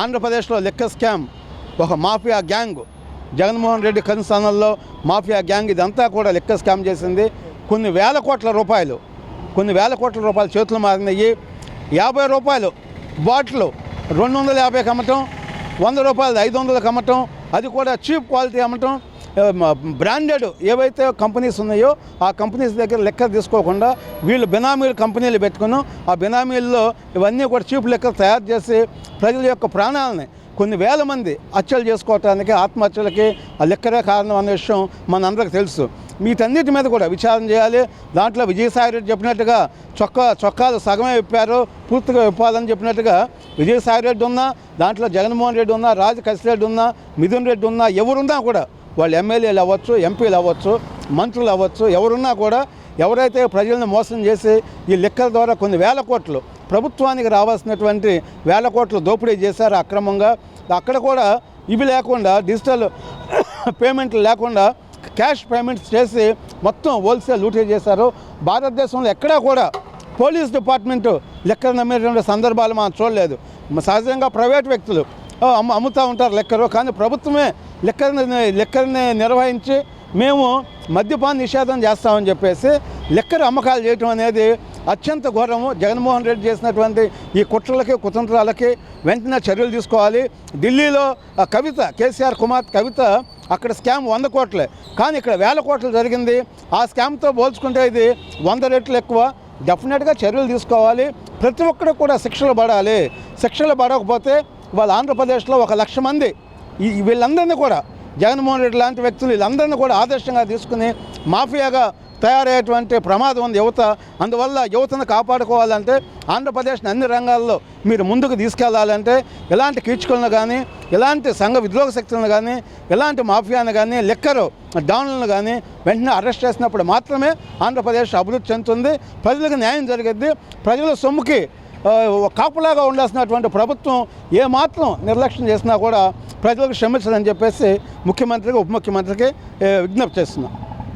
ఆంధ్రప్రదేశ్లో లెక్క స్కామ్ ఒక మాఫియా గ్యాంగ్ జగన్మోహన్ రెడ్డి కన్సర్నల్లో మాఫియా గ్యాంగ్ ఇదంతా కూడా లెక్క స్కామ్ చేసింది. కొన్ని వేల కోట్ల రూపాయలు కొన్ని వేల కోట్ల రూపాయలు చేతులు మారినాయి యాభై రూపాయలు బాటిల్ రెండు వందల యాభైకి అమ్మటం వంద రూపాయలు ఐదు వందలకు అమ్మటం అది కూడా చీప్ క్వాలిటీ అమ్మటం. బ్రాండెడ్ ఏవైతే కంపెనీస్ ఉన్నాయో ఆ కంపెనీస్ దగ్గర లెక్క తీసుకోకుండా వీళ్ళు బినామీలు కంపెనీలు పెట్టుకున్నాం ఆ బినామీల్లో ఇవన్నీ కూడా చీప్ లెక్కలు తయారు చేసి ప్రజల యొక్క ప్రాణాలని కొన్ని వేల మంది హత్యలు చేసుకోవటానికి ఆత్మహత్యలకి ఆ లెక్కరే కారణం అనే విషయం మనందరికి తెలుసు. వీటన్నిటి మీద కూడా విచారం చేయాలి. దాంట్లో విజయసాయి రెడ్డి చెప్పినట్టుగా చొక్కా చొక్కాలు సగమే విప్పారు పూర్తిగా విప్పాలని చెప్పినట్టుగా విజయసాయి రెడ్డి ఉన్నా దాంట్లో జగన్మోహన్ రెడ్డి ఉన్నా రాజు కసిరెడ్డి ఉన్నా మిథున్ రెడ్డి ఉన్నా ఎవరున్నా కూడా వాళ్ళు ఎమ్మెల్యేలు అవ్వచ్చు ఎంపీలు అవ్వచ్చు మంత్రులు అవ్వచ్చు ఎవరున్నా కూడా ఎవరైతే ప్రజలను మోసం చేసి ఈ లెక్కల ద్వారా కొన్ని వేల కోట్లు ప్రభుత్వానికి రావాల్సినటువంటి వేల కోట్లు దోపిడీ చేశారు అక్రమంగా అక్కడ కూడా ఇవి లేకుండా డిజిటల్ పేమెంట్లు లేకుండా క్యాష్ పేమెంట్స్ చేసి మొత్తం హోల్సేల్ లూటీ చేశారు. భారతదేశంలో ఎక్కడా కూడా పోలీస్ డిపార్ట్మెంట్ లెక్కలు నమ్మేటువంటి సందర్భాలు మనం చూడలేదు. సహజంగా ప్రైవేట్ వ్యక్తులు అమ్ముతూ ఉంటారు లెక్కరు. కానీ ప్రభుత్వమే లెక్కని లెక్కల్ని నిర్వహించి మేము మద్యపాన నిషేధం చేస్తామని చెప్పేసి లెక్కరు అమ్మకాలు చేయటం అనేది అత్యంత ఘోరము. జగన్మోహన్ రెడ్డి చేసినటువంటి ఈ కుట్రలకి కుతంత్రాలకి వెంటనే చర్యలు తీసుకోవాలి. ఢిల్లీలో ఆ కవిత కేసీఆర్ కుమార్ కవిత అక్కడ స్కామ్ వంద కోట్లే. కానీ ఇక్కడ వేల కోట్లు జరిగింది. ఆ స్కామ్తో పోల్చుకుంటే ఇది వంద రెట్లు ఎక్కువ. డెఫినెట్గా చర్యలు తీసుకోవాలి. ప్రతి ఒక్కరు కూడా శిక్షలు పడాలి. శిక్షలు పడకపోతే వాళ్ళ ఆంధ్రప్రదేశ్లో ఒక లక్ష మంది. వీళ్ళందరినీ కూడా జగన్మోహన్ రెడ్డి లాంటి వ్యక్తులు వీళ్ళందరినీ కూడా ఆదర్శంగా తీసుకుని మాఫియాగా తయారయ్యేటువంటి ప్రమాదం ఉంది యువత. అందువల్ల యువతను కాపాడుకోవాలంటే ఆంధ్రప్రదేశ్ని అన్ని రంగాల్లో మీరు ముందుకు తీసుకెళ్ళాలంటే ఎలాంటి కీచుకులను కానీ ఎలాంటి సంఘ విద్రోహ శక్తులను కానీ ఎలాంటి మాఫియాను కానీ లెక్కరు డౌన్లను కానీ వెంటనే అరెస్ట్ చేసినప్పుడు మాత్రమే ఆంధ్రప్రదేశ్ అభివృద్ధి చెందుతుంది. ప్రజలకు న్యాయం జరిగిద్ది. ప్రజల సొమ్ముకి కాపులాగా ఉండాల్సినటువంటి ప్రభుత్వం ఏమాత్రం నిర్లక్ష్యం చేసినా కూడా ప్రజలకు క్షమించదని చెప్పేసి ముఖ్యమంత్రికి ఉప ముఖ్యమంత్రికి విజ్ఞప్తి చేస్తున్నాం.